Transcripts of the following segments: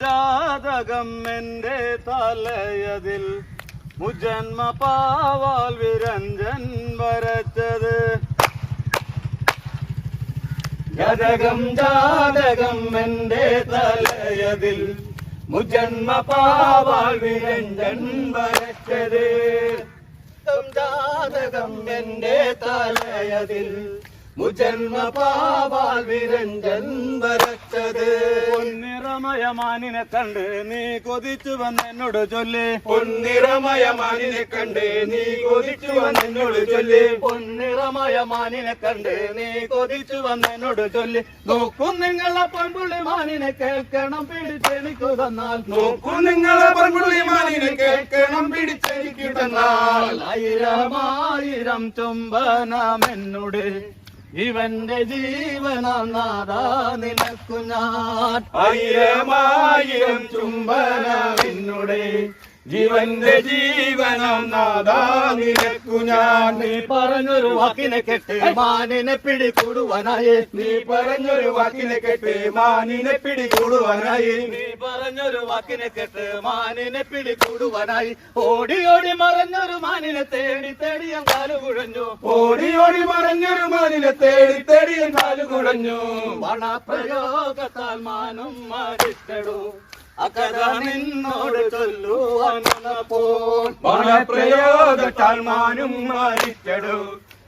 ജാതകം എന്റെ തലയതിൽ മുജന്മ പാവാൽ വിരഞ്ജൻ വരച്ചത്. ജാതകം ജാതകം എന്റെ തലയതിൽ മുജന്മ പാവാൽ വിരഞ്ജൻ വരച്ചത്. ജാതകം എന്റെ തലയതിൽ മുജന്മ പാവാൽ വിരഞ്ജൻ പൊന്നിറമയമാനിനെ കണ്ട് നീ കൊതിച്ചു വന്നെന്നോട് ചൊല്ലി. പൊന്നിറമയമാനിനെ കണ്ട് നീ കൊതിച്ചു വന്നെന്നോട് ചൊല്ലി. പൊന്നിറമയമാനിനെ കണ്ട് നീ കൊതിച്ചു വന്നെന്നോട് ചൊല്ലി. നോക്കും നിങ്ങളെ പൊൻപുള്ളി മാനിനെ കേൾക്കണം പിടിച്ചെനിക്കു തന്നാൽ. നോക്കും നിങ്ങളെ പൊൻപുള്ളി മാനിനെ കേൾക്കണം പിടിച്ചെനിക്കു തന്നാൽ. ആയിരമായിരം ആയിരം ചുംബനം എന്നോട് ഇവന്റെ ജീവനാം നാടാ ഞാൻ. ആയിരമായിരം ചുംബനമെന്നുടെ. ജീവന്റെ ജീവനം നാദാ നിനക്കു ഞാൻ. നീ പറഞ്ഞൊരു വാക്കിനെ കെട്ട് മാനിനെ പിടികൂടുവാനായി. നീ പറഞ്ഞൊരു വാക്കിനെ കേട്ട് മാനിനെ പിടികൂടുവാനായി. നീ പറഞ്ഞൊരു വാക്കിനെ കേട്ട് മാനിനെ പിടികൂടുവാനായി. ഓടി ഓടി മറഞ്ഞൊരു മാനിനെ തേടി തേടി കാലു കുഴഞ്ഞു. ഓടി ഓടി മറഞ്ഞൊരു മാനിനെ തേടി തേടി കാലു കുഴഞ്ഞു. പണപ്രയോഗത്താൽ മാനും മരിച്ചടു അകഥ നിന്നോട് ചൊല്ലുവാനപ്പോൾ മണപ്രയോഗത്താൽ മാനും മരിച്ചടു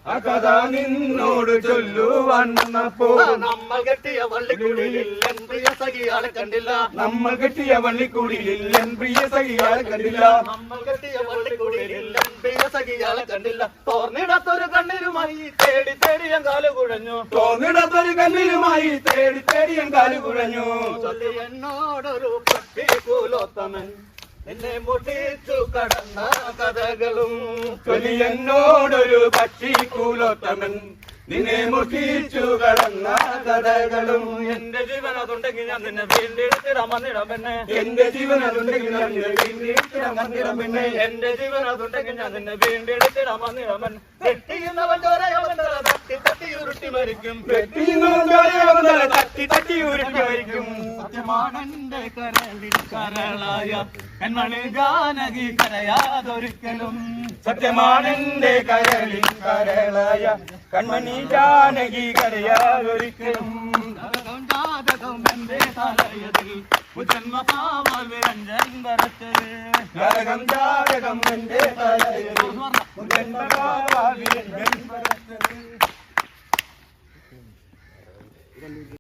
ആ കഥ നിന്നോട് ചൊല്ലുവാൻ വന്നപ്പോ നമ്മൾ കെട്ടിയ വള്ളിക്കുടിയിൽ എൻ പ്രിയ സഖിയാളെ കണ്ടില്ല. നമ്മൾ കെട്ടിയ വള്ളിക്കുടിയിൽ എൻ പ്രിയ സഖിയാളെ കണ്ടില്ല. നമ്മൾ കെട്ടിയ വള്ളിക്കുടിയിൽ എൻ പ്രിയ സഖിയാളെ കണ്ടില്ല. തോർന്നിടത്തൊരു കണ്ണിരുമായി തേടി തേടി ഞാൻ കാലു കുഴഞ്ഞു. തോന്നിടത്തൊരു കണ്ണിരുമായി തേടി തേടി ഞാൻ കാലു കുഴഞ്ഞു. എന്നോടൊരു പട്ടി കൂലോത്തമൻ. എന്നെ മുട്ടിച്ചു കടന്ന കഥകളും ചൊല്ലി എന്നോടൊരു പക്ഷി കൂലോത്തമൻ. നിന്നെ മുട്ടിച്ചു കടന്ന കഥകളും എന്റെ ജീവൻ അതുണ്ടെങ്കിൽ ഞാൻ നിന്നെ വീണ്ടെടുത്തിടാൻ വന്നിടാം എന്നെ എന്റെ ജീവൻ അതുണ്ടെങ്കിൽ ഞാൻ നിന്നെ വീണ്ടെടുത്തിടാൻ വന്നിടാം പിന്നെ എന്റെ ജീവൻ അതുണ്ടെങ്കിൽ ഞാൻ നിന്നെ വീണ്ടെടുത്തിടാൻ വന്നിടാം കെട്ടിയുന്നവൻ ചോരയവൻ തട്ടി തട്ടി ഉരുട്ടി വരിക്കും സത്യമാണെന്റെ കരളിൽ കരളായ കൺമണി ജാനകി കരയാതൊരിക്കലും. സത്യമാണെന്റെ കരളിൽ കരളായ കൺമണി ജാനകി കരയാതൊരിക്കലും. ജാതകം എന്റെ തലയതിൽ ജന്മ പാവൽ വിരഞ്ജൻ വരച്ചത്. ജാതകം ജാതകം എന്റെ തലയിൽ ജന്മഭാവ